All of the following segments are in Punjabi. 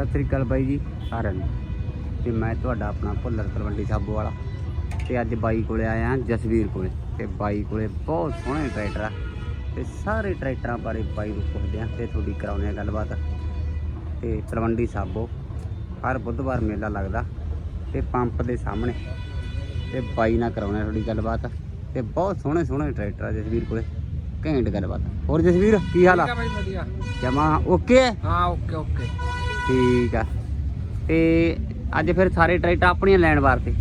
ਸਤਿ ਸ੍ਰੀ ਅਕਾਲ ਬਾਈ ਜੀ ਸਾਰਿਆਂ ਨੂੰ। ਤੇ ਮੈਂ ਤੁਹਾਡਾ ਆਪਣਾ ਭੁੱਲਰ ਤਲਵੰਡੀ ਸਾਬੋ ਵਾਲਾ। ਤੇ ਅੱਜ ਬਾਈ ਕੋਲੇ ਆਇਆ ਜਸਵੀਰ ਕੋਲੇ। ਤੇ ਬਾਈ ਕੋਲੇ ਬਹੁਤ ਸੋਹਣੇ ਟਰੈਕਟਰ ਆ। ਤੇ ਸਾਰੇ ਟਰੈਕਟਰਾਂ ਬਾਰੇ ਬਾਈ ਨੂੰ ਪੁੱਛਦੇ ਆ ਤੇ ਤੁਹਾਡੀ ਕਰਾਉਂਦੇ ਆ ਗੱਲਬਾਤ। ਤੇ ਤਲਵੰਡੀ ਸਾਬੋ ਹਰ ਬੁੱਧਵਾਰ ਮੇਲਾ ਲੱਗਦਾ। ਤੇ ਪੰਪ ਦੇ ਸਾਹਮਣੇ। ਤੇ ਬਾਈ ਨਾਲ ਕਰਾਉਣੇ ਤੁਹਾਡੀ ਗੱਲਬਾਤ। ਤੇ ਬਹੁਤ ਸੋਹਣੇ ਸੋਹਣੇ ਟਰੈਕਟਰ ਆ ਜਸਵੀਰ ਕੋਲੇ। ਘੈਂਟ ਗੱਲਬਾਤ। ਹੋਰ ਜਸਵੀਰ ਕੀ ਹਾਲ ਆ? ਜਮਾ ਓਕੇ? ਹਾਂ ਓਕੇ ਓਕੇ। ਠੀਕ ਆ। ਤੇ ਅੱਜ ਫਿਰ ਸਾਰੇ ਟਰੈਕਟਰ ਆਪਣੀਆਂ ਲੈਣ ਵਾਸਤੇ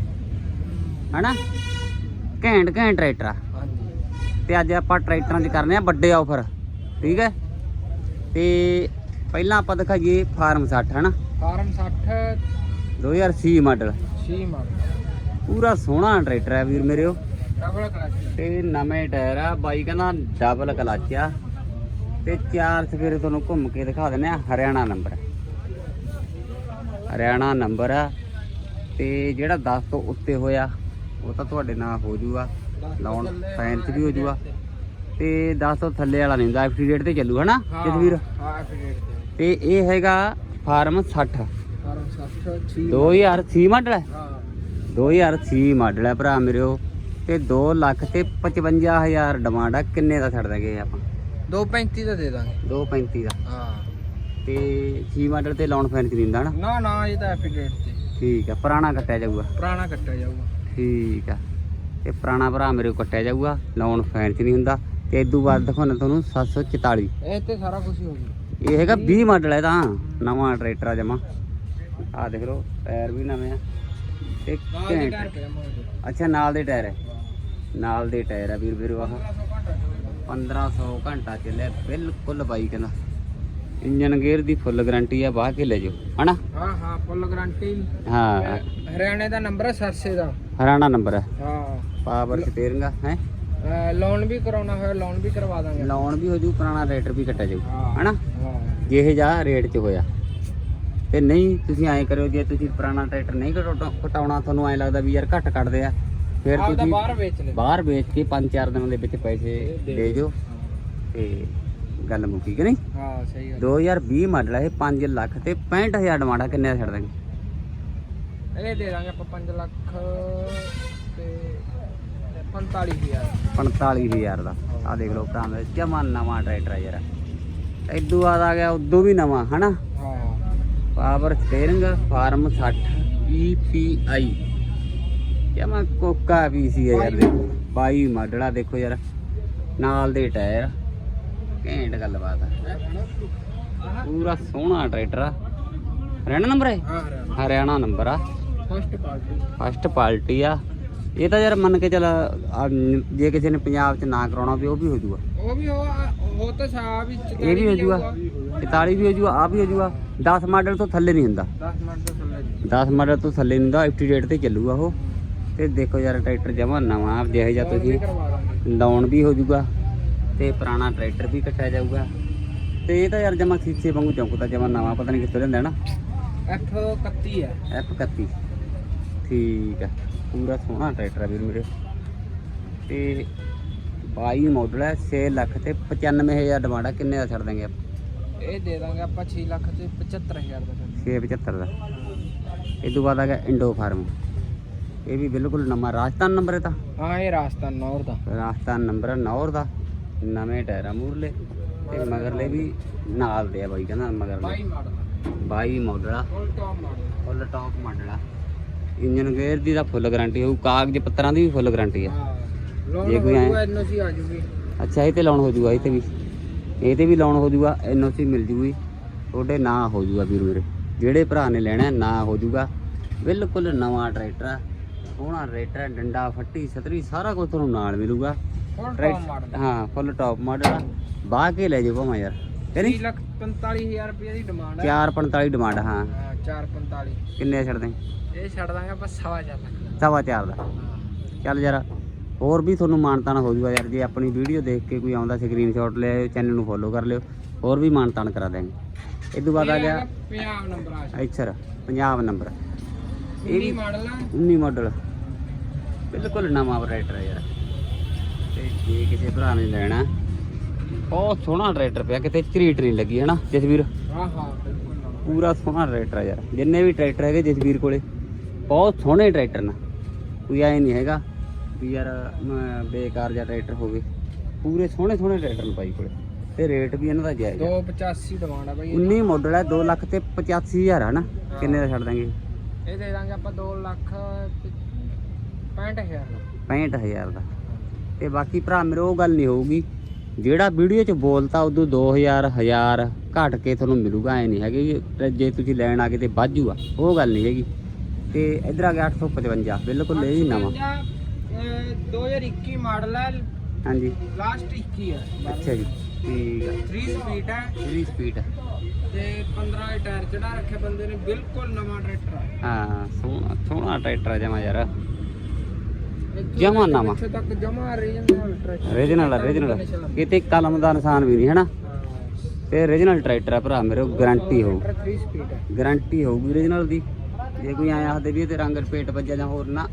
ਹਨਾ? ਘੈਂਟ ਘੈਂਟ ਟਰੈਕਟਰ ਆ। ਹਾਂਜੀ। ਤੇ ਅੱਜ ਆਪਾਂ ਟਰੈਕਟਰਾਂ 'ਚ ਕਰਨੇ ਆ ਵੱਡੇ ਆਫਰ ਠੀਕ ਹੈ ਤੇ ਪਹਿਲਾਂ ਆਪਾਂ ਦਿਖਾਈਏ ਫਾਰਮ 60 ਹਨਾ? Farm 60 2080 model. ਛੀ ਮਾਰ ਪੂਰਾ ਸੋਹਣਾ ਟਰੈਕਟਰ ਹੈ ਵੀਰ ਮੇਰਿਓ ਡਬਲ ਕਲਚ ਤੇ ਨਵੇਂ ਟਾਇਰ ਆ ਬਾਈ ਕਹਿੰਦਾ ਡਬਲ ਕਲਚ ਆ। ਤੇ ਚਾਰ ਸਵੇਰੇ ਤੁਹਾਨੂੰ ਘੁੰਮ ਕੇ ਦਿਖਾ ਦਿੰਦੇ ਆ ਹਰਿਆਣਾ ਨੰਬਰ ਹਰਿਆਣਾ ਨੰਬਰ ਆ। ਤੇ ਜਿਹੜਾ 10 ਤੋਂ ਉੱਤੇ ਹੋਇਆ ਉਹ ਤਾਂ ਤੁਹਾਡੇ ਨਾਲ ਹੋ ਜੂਗਾ। ਲਾਉਣ ਚ ਵੀ ਹੋ ਜੂਗਾ। ਤੇ 10 ਤੋਂ ਥੱਲੇ ਵਾਲਾ ਨਹੀਂ ਹੁੰਦਾ ਐਫਟੀ ਰੇਟ ਤੇ ਚੱਲੂ ਹਨਾ ਜਸਵੀਰ? ਹਾਂ ਐਫੀਡੇਟ ਤੇ। ਤੇ ਇਹ ਹੈਗਾ ਫਾਰਮ 60 ਫਾਰਮ 60 ਛੀ 2006 ਮਾਡਲ ਹੈ? ਹਾਂ। 2006 ਮਾਡਲ ਹੈ ਭਰਾ ਮੇਰਿਓ ਤੇ 2 ਲੱਖ ਤੇ 55000 ਡਿਮਾਂਡ ਆ। ਕਿੰਨੇ ਦਾ ਛੱਡ ਦਾਂਗੇ ਆਪਾਂ? 235 ਦਾ ਦੇ ਦਾਂਗੇ। 235 ਦਾ। ਹਾਂ। ਤੇ 6 ਮਾਡਲ ਤੇ ਲਾਉਣ ਫੈਨ ਦਿੰਦਾ ਨਾ? ਨਾ ਨਾ ਇਹ ਤਾਂ ਐਫੀਡੇਟ ਤੇ। ਠੀਕ ਆ ਪੁਰਾਣਾ ਕੱਟਿਆ ਜਾਊਗਾ। ਪੁਰਾਣਾ ਕੱਟਿਆ ਜਾਊਗਾ। ਠੀਕ ਆ। ਤੇ ਪੁਰਾਣਾ ਭਰਾ ਮੇਰੇ ਕੋਲ ਕੱਟਿਆ ਜਾਊਗਾ ਲਾਉਣ ਫੈਨ ਚ ਨਹੀਂ ਹੁੰਦਾ। ਤੇ ਇਦੋਂ ਬਾਅਦ ਦਿਖਾਉਣਾ ਤੁਹਾਨੂੰ 744 ਇਹ ਤੇ ਸਾਰਾ ਕੁਝ ਹੋ ਗਿਆ। ਇਹ ਹੈਗਾ 20 ਮਾਡਲ ਹੈ ਤਾਂ। ਨਵਾਂ ਟਰੈਕਟਰ ਆ ਜਮਾ। ਆ ਦੇਖ ਲਓ ਟਾਇਰ ਵੀ ਨਵੇਂ ਆ। ਤੇ ਅੱਛਾ ਨਾਲ ਦੇ ਟਾਇਰ ਹੈ ਨਾਲ ਦੇ ਟਾਇਰ ਆ ਵੀਰ ਵੀਰੋ ਆਹ 1500 ਘੰਟਾ ਚੱਲਿਆ ਬਿਲਕੁਲ ਬਾਈ ਕਹਿੰਦਾ। ਇੰਜਨ ਗੇਅਰ ਦੀ ਫੁੱਲ ਗਾਰੰਟੀ ਆ ਬਾਹ ਕੇ ਲੈ ਜਾਓ ਹਨਾ? ਹਾਂ ਹਾਂ ਫੁੱਲ ਗਾਰੰਟੀ। ਹਾਂ ਹਰਿਆਣੇ ਦਾ ਨੰਬਰ ਹੈ ਸਰਸੇ ਦਾ। ਹਰਿਆਣਾ ਨੰਬਰ ਹੈ ਹਾਂ। ਪਾਵਰ ਸਟੀਅਰਿੰਗ ਹੈ? ਲੋਨ ਵੀ ਕਰਾਉਣਾ ਹੋਇਆ ਲੋਨ ਵੀ ਕਰਵਾ ਦਾਂਗੇ। ਲਾਉਣ ਵੀ ਹੋ ਜੂ ਪੁਰਾਣਾ ਰੇਟਰ ਵੀ ਕੱਟਿਆ ਜਾਊ ਹਨਾ? ਹਾਂ। ਜਿਹੇ ਜਾ ਰੇਟ 'ਚ ਹੋਇਆ। ਤੇ ਨਹੀਂ ਤੁਸੀਂ ਐਂ ਕਰਿਓ ਜੇ ਤੁਸੀਂ ਪੁਰਾਣਾ ਟਰੈਕਟਰ ਨਹੀਂ ਘਟਾਉਣਾ- ਤੁਹਾਨੂੰ ਐਂ ਲੱਗਦਾ ਵੀ ਯਾਰ ਘੱਟ ਕੱਟਦੇ ਆ ਫਿਰ ਤੁਸੀਂ ਬਾਹਰ ਵੇਚ ਲੈ। ਬਾਹਰ ਵੇਚ ਕੇ 5-4 ਦਿਨਾਂ ਦੇ ਵਿੱਚ ਪੈਸੇ ਦੇ ਦਿਓ। ਤੇ ਗੱਲ ਮੁੱਕੀ ਕਿ ਨਹੀਂ? ਹਾਂ ਸਹੀ ਗੱਲ। 2020 ਮਾਡਲ ਹੈ ਇਹ 5 ਲੱਖ ਤੇ 65000 ਡਿਮਾਂਡ ਆ ਕਿੰਨੇ ਦਾ ਛੱਡ ਦਾਂਗੇ ਇਹ ਦੇ ਦਾਂਗੇ ਆਪਾਂ 5 ਲੱਖ ਤੇ 45000 45000 ਦਾ। ਆ ਦੇਖ ਲਓ ਭਰਾ ਮੇਰੇ ਜਮਾ ਨਵਾਂ ਟਰੈਕਟਰ ਆ ਯਾਰ। ਇਦੋਂ ਬਾਅਦ ਆ ਗਿਆ ਉਦੋਂ ਵੀ ਨਵਾਂ ਹਨਾ? ਹਾਂ। ਪਾਵਰ ਸਟੀਅਰਿੰਗ ਫਾਰਮ 60 EPI ਜਮਾ ਕੋਕਾ ਪੀਸੀ ਆ ਯਾਰ ਦੇਖੋ। 22 ਮਾਡਲ ਦੇਖੋ ਯਾਰ। ਨਾਲ ਦੇ ਟਾਇਰ। ਘੈਂਟ ਗੱਲਬਾਤ ਆ। ਪੂਰਾ ਸੋਹਣਾ ਟਰੈਕਟਰ ਆ। ਹਰਿਆਣਾ ਨੰਬਰ ਹੈ? ਹਰਿਆਣਾ। ਨੰਬਰ ਆ। First party. ਫਸਟ ਪਾਰਟੀ ਆ। ਇਹ ਤਾਂ ਯਾਰ ਮੰਨ ਕੇ ਚੱਲ ਜੇ ਕਿਸੇ ਨੇ ਪੰਜਾਬ 'ਚ ਨਾ ਕਰਾਉਣਾ ਵੀ ਉਹ ਵੀ ਹੋ ਜੂਗਾ। ਉਹ ਵੀ ਹੋ ਉਹ ਤਾਂ ਸਾਹ ਵੀ ਇਹ ਵੀ ਹੋ ਜੂਗਾ। 44 ਵੀ ਹੋ ਜੂਗਾ ਆ ਵੀ ਹੋ ਜੂਗਾ। 10 ਮਾਡਲ ਤੋਂ ਥੱਲੇ ਨਹੀਂ ਹੁੰਦਾ। 10 ਮਿੰਟ ਤੋਂ ਥੱਲੇ ਜੀ 10 ਮਾਡਲ ਤੋਂ ਥੱਲੇ ਨਹੀਂ ਹੁੰਦਾ 50 ਰੇਟ ਤੇ ਚੱਲੂਗਾ ਉਹ। ਤੇ ਦੇਖੋ ਯਾਰ ਟਰੈਕਟਰ ਜਮਾ ਨਵਾਂ ਜਿਹੇ ਵੀ ਤੁਸੀਂ ਲਾਉਣ ਵੀ ਹੋ ਜੂਗਾ। ਤੇ ਪੁਰਾਣਾ ਟਰੈਕਟਰ ਵੀ ਕੱਟਿਆ ਜਾਊਗਾ। ਤੇ ਇਹ ਤਾਂ ਯਾਰ ਜਮਾ ਸੀਸੇ ਵਾਂਗੂ ਚੌਂਕਦਾ ਜਮਾ ਨਵਾਂ ਪਤਾ ਨਹੀਂ ਕਿੱਥੋਂ ਲੈਂਦਾ ਨਾ। F 31 ਹੈ F31 ਠੀਕ ਆ ਪੂਰਾ ਸੋਹਣਾ ਟਰੈਕਟਰ ਆ ਵੀਰ ਮੇਰੇ। ਤੇ 22 ਮਾਡਲ ਹੈ 6 ਲੱਖ ਤੇ 95000 ਡਿਮਾਂਡ ਆ ਕਿੰਨੇ ਦਾ ਛੱਡ ਦਾਂਗੇ ਆਪਾਂ? ਇਹ ਦੇ ਦਾਂਗੇ ਆਪਾਂ 6 ਲੱਖ ਤੇ 75000 ਦਾ ਫਿਰ। 675 ਦਾ। ਇਹ ਤੋਂ ਬਾਅਦ ਆ ਗਿਆ ਇੰਡੋ ਫਾਰਮ। ਇਹ ਵੀ ਬਿਲਕੁਲ ਨਵਾਂ ਰਾਜਸਥਾਨ ਨੰਬਰ ਹੈ ਤਾਂ? ਹਾਂ ਇਹ ਰਾਸਤਾ ਨੌਰ ਦਾ। ਰਾਜਸਥਾਨ ਨੰਬਰ ਨੌਰ ਦਾ। ਨਵੇਂ ਟਾਇਰ ਆ ਮੂਰਲੇ ਤੇ ਮਗਰਲੇ ਵੀ ਨਾਲ ਦੇ ਆ ਬਾਈ ਕਹਿੰਦਾ ਮਗਰਲੇ। 22 ਮਾਡਲ 22 ਮਾਡਲ ਆ। ਫੁੱਲ ਟੌਪ ਮਾਡਲ ਆ। ਇੰਜਨ ਗੇਅਰ ਦੀ ਤਾਂ ਫੁੱਲ ਗਾਰੰਟੀ ਹੋਊ ਕਾਗਜ਼ ਪੱਤਰਾਂ ਦੀ ਵੀ ਫੁੱਲ ਗਾਰੰਟੀ ਆ। ਜੇ ਕੋਈ ਐਨਓਸੀ ਆ ਜੂਗੀ। ਅੱਛਾ ਇਹ ਤੇ ਲਾਉਣ ਹੋ ਜੂਗਾ ਇਹ ਤੇ ਵੀ। ਇਹ ਤੇ ਵੀ ਲਾਉਣ ਹੋ ਜੂਗਾ ਐਨਓਸੀ ਮਿਲ ਜੂਗੀ। ਤੁਹਾਡੇ ਨਾਂ ਹੋ ਜੂਗਾ ਵੀਰ ਮੇਰੇ। ਜਿਹੜੇ ਭਰਾ ਨੇ ਲੈਣਾ ਨਾਂ ਹੋ ਜੂਗਾ। ਬਿਲਕੁਲ ਨਵਾਂ ਟਰੈਕਟਰ ਆ। ਸੋਹਣਾ ਟਰੈਕਟਰ ਆ, ਡੰਡਾ ਫੱਟੀ ਛਤਰੀ ਸਾਰਾ ਕੁਝ ਤੁਹਾਨੂੰ ਨਾਲ ਮਿਲੂਗਾ। ਮਾਡਲ ਹਾਂ ਫੁੱਲ ਟੌਪ ਮਾਡਲ ਆ। ਬਾਹ ਕੇ ਲੈ ਜਾਓ ਭਾਵੇਂ ਯਾਰ? 3 ਤੇਰੀ ਲੱਖ 45000 ਰੁਪਏ ਦੀ ਡਿਮਾਂਡ ਹੈ 445 ਡਿਮਾਂਡ ਹਾਂ। 445 ਕਿੰਨੇ ਛੱਡਦੇ? ਇਹ ਛੱਡ ਦਾਂਗੇ ਆਪਾਂ ਸਵਾ ਚਾਰ ਲੱਖ ਦਾ। ਸਵਾ ਚਾਰ ਦਾ। ਹਾਂ। ਚੱਲ ਯਾਰ ਹੋਰ ਵੀ ਤੁਹਾਨੂੰ ਮਾਨਤਾਨ ਹੋ ਜੂਗਾ ਯਾਰ। ਜੇ ਆਪਣੀ ਵੀਡੀਓ ਦੇਖ ਕੇ ਕੋਈ ਆਉਂਦਾ ਸਕਰੀਨਸ਼ਾਟ ਲੈ ਆਇਓ ਚੈਨਲ ਨੂੰ ਫੋਲੋ ਕਰ ਲਿਓ ਹੋਰ ਵੀ ਮਾਨਤਾਨ ਕਰਾ ਦੇਵਾਂਗੇ ਇਹ ਤੋਂ ਬਾਅਦ ਆ ਗਿਆ ਪੰਜਾਬ ਨੰਬਰ ਆ ਇੱਛਰ ਪੰਜਾਬ ਨੰਬਰ। ਇਹ ਵੀ ਮਾਡਲ ਆ। 19 ਮਾਡਲ ਬਿਲਕੁਲ ਨਵਾਂ ਟਰੈਕਟਰ ਹੈ ਯਾਰ। ਤੇ ਜੇ ਕਿਸੇ ਭਰਾ ਨੇ ਲੈਣਾ ਬਹੁਤ ਸੋਹਣਾ ਟਰੈਕਟਰ ਪਿਆ ਕਿਤੇ ਝਰੀਟ ਨਹੀਂ ਲੱਗੀ ਹੈ ਨਾ ਜਸਵੀਰ? ਹਾਂ ਹਾਂ ਬਿਲਕੁਲ ਨਵਾਂ ਪੂਰਾ ਸੋਹਣਾ ਟਰੈਕਟਰ ਆ ਯਾਰ ਜਿੰਨੇ ਵੀ ਟਰੈਕਟਰ ਹੈਗੇ ਜਸਵੀਰ ਕੋਲੇ ਬਹੁਤ ਸੋਹਣੇ ਟਰੈਕਟਰ ਨੇ। ਕੋਈ ਐ ਨਹੀਂ ਹੈਗਾ ਵੀ ਯਾਰ ਮ, ਬੇਕਾਰ ਜਿਹਾ ਟਰੈਕਟਰ ਹੋਵੇ। ਪੂਰੇ ਸੋਹਣੇ ਸੋਹਣੇ ਟਰੈਕਟਰ ਨੇ ਬਾਈ ਕੋਲੇ ਤੇ ਰੇਟ ਵੀ ਇਹਨਾਂ ਦਾ ਜਾਇਜ਼ ਆ। 285 ਡਿਮਾਂਡ ਆ ਬਾਈ 19 ਮਾਡਲ ਹੈ 2 ਲੱਖ ਤੇ 85000 ਹੈ। ਨਾ ਕਿੰਨੇ ਦਾ ਛੱਡ ਦਾਂਗੇ? ਇਹ ਦੇ ਦਾਂਗੇ ਆਪਾਂ 2 ਲੱਖ 65000 ਦਾ। 65000 ਦਾ। ਤੇ ਬਾਕੀ ਭਰਾ ਮੇਰੇ ਉਹ ਗੱਲ ਨਹੀਂ ਹੋਊਗੀ। ਜਿਹੜਾ ਵੀਡੀਓ 'ਚ ਬੋਲਤਾ ਉਦੋਂ 2000 1000 ਘਟ ਕੇ ਤੁਹਾਨੂੰ ਮਿਲੂਗਾ ਐ ਨਹੀਂ ਹੈਗੇ ਕਿ ਜੇ ਤੁਸੀਂ ਲੈਣ ਆ ਗਏ ਤੇ ਆ ਉਹ ਗੱਲ ਨਹੀਂ ਹੈਗੀ। ਤੇ ਇਧਰ ਆ ਗਿਆ 855 ਬਿਲਕੁਲ ਇਹ ਹੀ ਨਵਾਂ। 2021 ਮਾਡਲ ਹੈ ਹਾਂਜੀ। ਲਾਸਟ 21 ਹੈ ਅੱਛਾ ਜੀ ਠੀਕ ਆ। 3 ਸਪੀਡ ਹੈ ਇਹਦੀ ਸਪੀਡ ਤੇ 15 ਦੇ ਟਾਇਰ ਚੜਾ ਰੱਖੇ ਬੰਦੇ ਨੇ ਬਿਲਕੁਲ ਨਵਾਂ ਟਰੈਕਟਰ ਹਾਂ ਸੋਹਣਾ ਸੋਹਣਾ ਟਰੈਕਟਰ ਜਮਾ ਯਾਰ। ਜਮਾਂ ਨਵਾਂ। ਪਿੱਛੇ ਤੱਕ ਜਮਾ ਰੀਜਨਲ ਟਰੈਕਟਰ ਰੀਜਨਲ ਰੀਜਨਲ ਕਿਤੇ ਕਲਮ ਦਾ ਨਿਸ਼ਾਨ ਵੀ ਨਹੀਂ ਹਨਾ ਤੇ ਰੀਜਨਲ ਟਰੈਕਟਰ ਆ ਭਰਾ ਮੇਰੇ ਗਾਰੰਟੀ ਹੋਊ। 3 ਸਪੀਡ ਹੈ ਗਾਰੰਟੀ ਹੋਊਗੀ ਓਰੀਜਨਲ ਦੀ। ਜੇ ਕੋਈ ਆਇਆ ਹੱਦੇ ਵੀ ਤੇ ਰੰਗ ਪੇਟ ਵੱਜਿਆ ਜਾਂ ਹੋਰ ਨਾ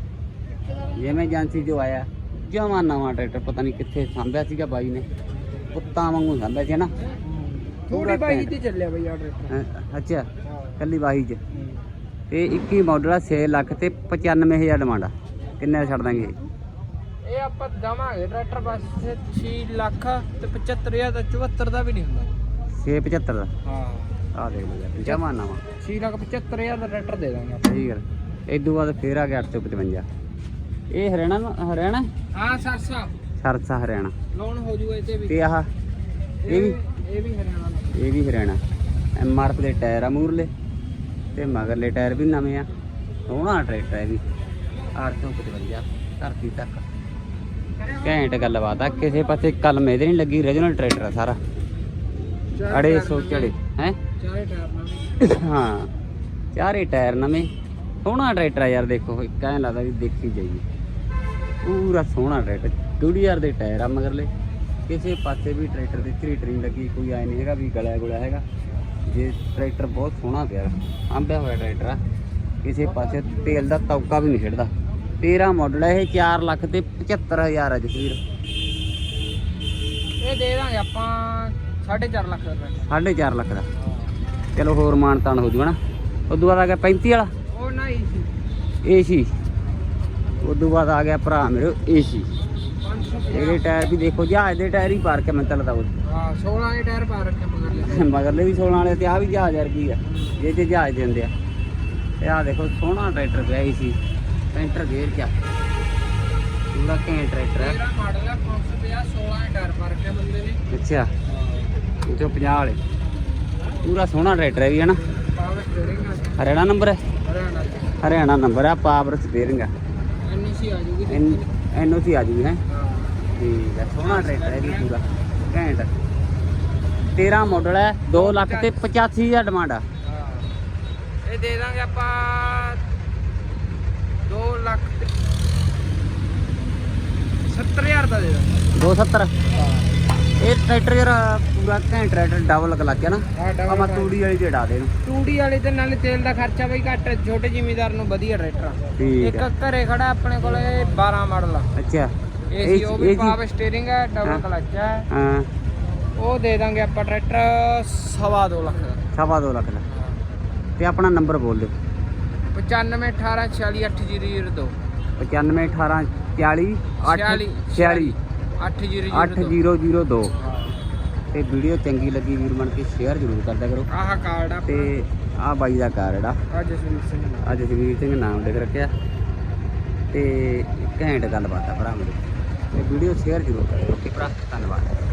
ਜਿਵੇਂ ਏਜੰਸੀ ਜੋ ਆਇਆ ਜਮਾ ਨਵਾਂ ਟਰੈਕਟਰ ਪਤਾ ਨਹੀਂ ਕਿੱਥੇ ਸਾਂਭਿਆ ਸੀਗਾ ਬਾਈ ਨੇ। ਕੁੱਤਾ ਵਾਂਗੂ ਸਾਂਭਿਆ ਸੀ ਨਾ? ਥੋੜੀ ਬਾਈ ਤੇ ਚੱਲਿਆ ਬਈ ਆ ਟਰੈਕਟਰ ਅਹ ਅੱਛਾ ਕੱਲੀ ਬਾਈ ਚ। ਤੇ 21 ਮਾਡਲ ਆ 6 ਲੱਖ ਤੇ 95000 ਡਿਮਾਂਡ ਆ। ਕਿੰਨੇ ਦਾ ਛੱਡ ਦਾਂਗੇ? ਇਹ ਆਪਾਂ ਦਵਾਂਗੇ ਟਰੈਕਟਰ ਬਸ 6 ਲੱਖ ਤੇ 75000 ਦਾ 74 ਦਾ ਵੀ ਨਹੀਂ ਹੁੰਦਾ। 675 ਦਾ ਹਾਂ। ਆ ਦੇਖ ਲਓ ਯਾਰ ਜਮਾ ਨਵਾਂ 6 ਲੱਖ 75000 ਦਾ ਟਰੈਕਟਰ ਦੇ ਦਾਂਗੇ ਆਪਾਂ। ਸਹੀ ਗੱਲ। ਇਦੋਂ ਬਾਅਦ ਫੇਰ ਆ ਗਿਆ 855 ਇਹ ਹਰਿਆਣਾ ਨੂੰ- ਹਰਿਆਣਾ? ਹਾਂ ਸਰਸਾ। ਸਰਸਾ ਹਰਿਆਣਾ। ਲੋਨ ਹੋ ਜੂਗਾ ਇਹਦੇ ਵੀ। ਤੇ ਆਹ ਇਹ ਵੀ? ਇਹ ਵੀ ਹਰਿਆਣਾ ਦਾ। ਇਹ ਵੀ ਹਰਿਆਣਾ। ਐਮ ਆਰ ਪੀ ਦੇ ਟਾਇਰ ਆ ਮੂਰਲੇ। ਤੇ ਮਗਰਲੇ ਟਾਇਰ ਵੀ ਨਵੇਂ ਆ। ਸੋਹਣਾ ਟਰੈਕਟਰ ਹੈ ਇਹ ਵੀ। 855 ਧਰਤੀ ਤੱਕ। ਘੈਂਟ ਗੱਲਬਾਤ ਆ ਕਿਸੇ ਪਾਸੇ ਕਲਮ ਇਹਦੇ ਨਹੀਂ ਲੱਗੀ ਰੀਜਨਲ ਟਰੈਕਟਰ ਆ ਸਾਰਾ। ਅੜੇ ਸੋ ਚੜੇ ਹੈ? ਚਾਰੇ ਟਾਇਰ ਨਵੇਂ। ਹਾਂ ਚਾਰੇ ਟਾਇਰ ਨਵੇਂ। ਸੋਹਣਾ ਟਰੈਕਟਰ ਆ ਯਾਰ ਦੇਖੋ ਕਹਿਣ ਲੱਗਦਾ ਵੀ ਦੇਖੀ ਜਾਈਏ। ਪੂਰਾ ਸੋਹਣਾ ਟਰੈਕਟਰ ਡੂਡੀਆਰ ਦੇ ਟਾਇਰ ਆ ਮਗਰਲੇ। ਕਿਸੇ ਪਾਸੇ ਵੀ ਟਰੈਕਟਰ ਦੀ ਥਰੀ ਟਰਿੰਗ ਲੱਗੀ ਕੋਈ ਆਏ ਨਹੀਂ ਹੈਗਾ ਵੀ ਗਲਿਆ ਗੁਲਿਆ ਹੈਗਾ। ਜੇ ਟਰੈਕਟਰ ਬਹੁਤ ਸੋਹਣਾ ਪਿਆ ਆਂਬਿਆ ਹੋਇਆ ਟਰੈਕਟਰ ਆ। ਕਿਸੇ ਪਾਸੇ ਤੇਲ ਦਾ ਤੌਕਾ ਵੀ ਨਹੀਂ ਛੱਡਦਾ 13 ਮਾਡਲ ਹੈ ਇਹ 4 ਲੱਖ ਤੇ 75000 ਆ ਜਸਵੀਰ ਇਹ ਦੇ ਦਾਂਗੇ ਆਪਾਂ 4.5 ਲੱਖ ਦਾ ਟਰੈਕਟਰ 4.5 ਲੱਖ ਦਾ। ਚਲੋ ਹੋਰ ਮਾਨਤਾਨ ਹੋ ਜੂਗਾ ਨਾ ਉਦੋਂ ਬਾਅਦ ਆ ਗਿਆ 35 ਵਾਲਾ। ਉਹ ਨਹੀਂ ਸੀ ਏਸੀ। ਉਦੋਂ ਬਾਅਦ ਆ ਗਿਆ ਭਰਾ ਮੇਰੇ ਏਸੀ। 550 ਇਹਦੇ ਟਾਇਰ ਵੀ ਦੇਖੋ ਜਹਾਜ਼ ਦੇ ਟਾਇਰ ਹੀ ਪਾਰ ਕੇ ਮੈਨੂੰ ਲੱਗਦਾ ਉਹ। ਹਾਂ 16 ਦੇ ਟਾਇਰ ਪਾ ਰੱਖੇ ਮਗਰ ਮਗਰਲੇ ਵੀ 16 ਵਾਲੇ ਤੇ ਆ ਵੀ ਜਹਾਜ਼ ਵਰਗੀ ਆ। ਜੇ ਤੇ ਜਹਾਜ਼ ਦਿੰਦੇ ਆ। ਤੇ ਆ ਦੇਖੋ ਸੋਹਣਾ ਟਰੈਕਟਰ ਪਿਆ ਏਸੀ। ਸੈਂਟਰ ਗੇਅਰ ਚ ਆ। ਪੂਰਾ ਘੈਂਟ ਟਰੈਕਟਰ ਹੈ ਮੇਰਾ ਮਾਡਲ ਹੈ 550 16 ਦੇ ਟਾਇਰ ਪਾ ਰੱਖੇ ਬੰਦੇ ਨੇ। ਅੱਛਾ। ਇਹ ਚੋਂ 50 ਵਾਲੇ। ਪੂਰਾ ਸੋਹਣਾ ਟਰੈਕਟਰ ਹੈ ਵੀ ਹਨਾ? ਹੈ ਹਰਿਆਣਾ ਨੰਬਰ ਹੈ ਹਰਿਆਣਾ। ਨੰਬਰ ਆ ਪਾਵਰ ਸਟੀਅਰਿੰਗ ਆ। ਐਨਓਸੀ ਆ ਜੂਗੀ ਐਨਓਸੀ ਆ ਜੂਗੀ ਹੈ? ਹਾਂ। ਠੀਕ ਹੈ ਸੋਹਣਾ ਟਰੈਕਟਰ ਹੈ ਵੀ ਪੂਰਾ। ਘੈਂਟ 13 ਮਾਡਲ ਹੈ 2 ਲੱਖ ਤੇ 85000 ਡਿਮਾਂਡ ਆ। ਹਾਂ। ਇਹ ਦੇ ਦਾਂਗੇ ਆਪਾਂ 2 ਲੱਖ ਤੇ 70000 ਦਾ ਦੇ? ਦਾਂਗੇ 270 ਇਹ ਟਰੈਕਟਰ ਯਾਰ ਪੂਰਾ ਘੈਂਟ ਟਰੈਕਟਰ ਡਬਲ ਕਲੱਚ ਹੈ ਨਾ। ਹਾਂ ਆ ਮੈਂ ਤੂੜੀ ਵਾਲੀ ਤੇ ਡਾ ਦੇ ਇਹਨੂੰ। ਟੂੜੀ ਵਾਲੇ ਤੇ ਨਾਲੇ ਤੇਲ ਦਾ ਖਰਚਾ ਬਈ ਘੱਟ ਛੋਟੇ ਜ਼ਿਮੀਦਾਰ ਨੂੰ ਵਧੀਆ ਟਰੈਕਟਰ ਆ। ਠੀਕ ਇੱਕ ਘਰੇ ਖੜਾ ਆਪਣੇ ਕੋਲੇ 12 ਮਾਡਲ ਆ। ਅੱਛਾ। ਏਸੀ ਉਹ ਵੀ ਪਾਵਰ ਸਟੀਅਰਿੰਗ ਹੈ ਹਾਂ। ਡਬਲ ਕਲਚ ਹੈ। ਹਾਂ ਉਹ ਦੇ ਦਾਂਗੇ ਆਪਾਂ ਟਰੈਕਟਰ ਸਵਾ ਦੋ ਲੱਖ ਦਾ। ਸਵਾ ਦੋ ਲੱਖ ਦਾ। ਤੇ ਆਪਣਾ ਨੰਬਰ ਬੋਲ ਦਿਓ। 95 18 46 802 95 18 40 8 46 802 8002 ਤੇ ਵੀਡੀਓ ਚੰਗੀ ਲੱਗੀ ਵੀਰ ਬਣ ਕੇ ਸ਼ੇਅਰ ਜ਼ਰੂਰ ਕਰਦਿਆ ਕਰੋ ਆਹ ਕਾਰਡ ਆ ਤੇ ਆ ਬਾਈ ਦਾ ਕਾਰਡ ਆ ਅੱਜ ਜਸਵੀਰ ਸਿੰਘ। ਅੱਜ ਜਸਵੀਰ ਸਿੰਘ ਨਾਮ ਲਿਖ ਰੱਖਿਆ ਤੇ ਘੈਂਟ ਗੱਲਬਾਤ ਆ ਭਰਾ ਮੇਰੇ ਤੇ ਵੀਡੀਓ ਸ਼ੇਅਰ ਜ਼ਰੂਰ ਕਰਿਓ ਓਕੇ ਭਰਾ ਧੰਨਵਾਦ